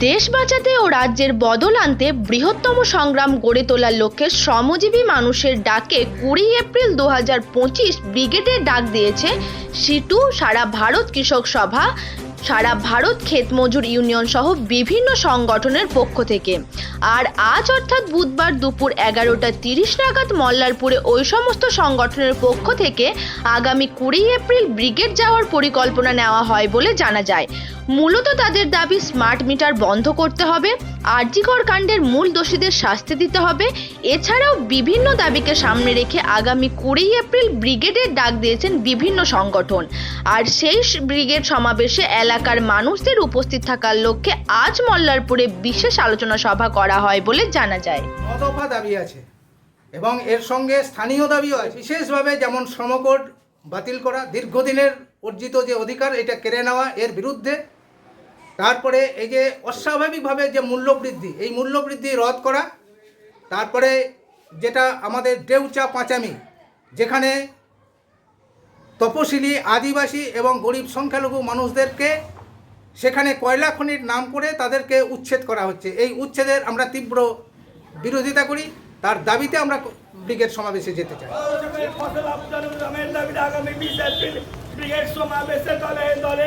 দেশ বাঁচাতে ও রাজ্যের বদল আনতে বৃহত্তম সংগ্রাম গড়ে তোলার লক্ষ্যে শ্রমজীবী মানুষের ডাকে কুড়ি এপ্রিল দু হাজার পঁচিশ ব্রিগেডের ডাক দিয়েছে সিটু সারা ভারত কৃষক সভা। সারা ভারত ক্ষেত মজুর ইউনিয়ন সহ বিভিন্ন সংগঠনের পক্ষ থেকে। আর আজ অর্থাৎ বুধবার দুপুর এগারোটা তিরিশ নাগাদ মল্লারপুরে ওই সমস্ত সংগঠনের পক্ষ থেকে আগামী কুড়ি এপ্রিল ব্রিগেড যাওয়ার পরিকল্পনা নেওয়া হয় বলে জানা যায়। মূলত তাদের দাবি স্মার্ট মিটার বন্ধ করতে হবে। আরজিকর কাণ্ডের মূল দোষীদের শাস্তি দিতে হবে। এছাড়াও বিভিন্ন দাবিকে সামনে রেখে আগামী কুড়ি এপ্রিল ব্রিগেডের ডাক দিয়েছেন বিভিন্ন সংগঠন। আর সেই ব্রিগেড সমাবেশে এলাকার মানুষদের উপস্থিত থাকার লক্ষ্যে আজ মল্লারপুরে বিশেষ আলোচনা সভা করা হয় বলে জানা যায়। দাবি আছে এবং এর সঙ্গে স্থানীয় দাবিও আছে। বিশেষভাবে যেমন শ্রমকোড বাতিল করা, দীর্ঘদিনের অর্জিত যে অধিকার, এটা কেড়ে নেওয়া, এর বিরুদ্ধে তারপরে এই যে অস্বাভাবিকভাবে যে মূল্যবৃদ্ধি, এই মূল্যবৃদ্ধি রদ করা, তারপরে যেটা আমাদের ডেউচা পাঁচামি, যেখানে তপশিলি, আদিবাসী এবং গরিব সংখ্যালঘু মানুষদেরকে সেখানে কয়লা খনির নাম করে তাদেরকে উচ্ছেদ করা হচ্ছে। এই উচ্ছেদের আমরা তীব্র বিরোধিতা করি, তার দাবিতে আমরা ব্রিগেড সমাবেশে যেতে চাই। দলে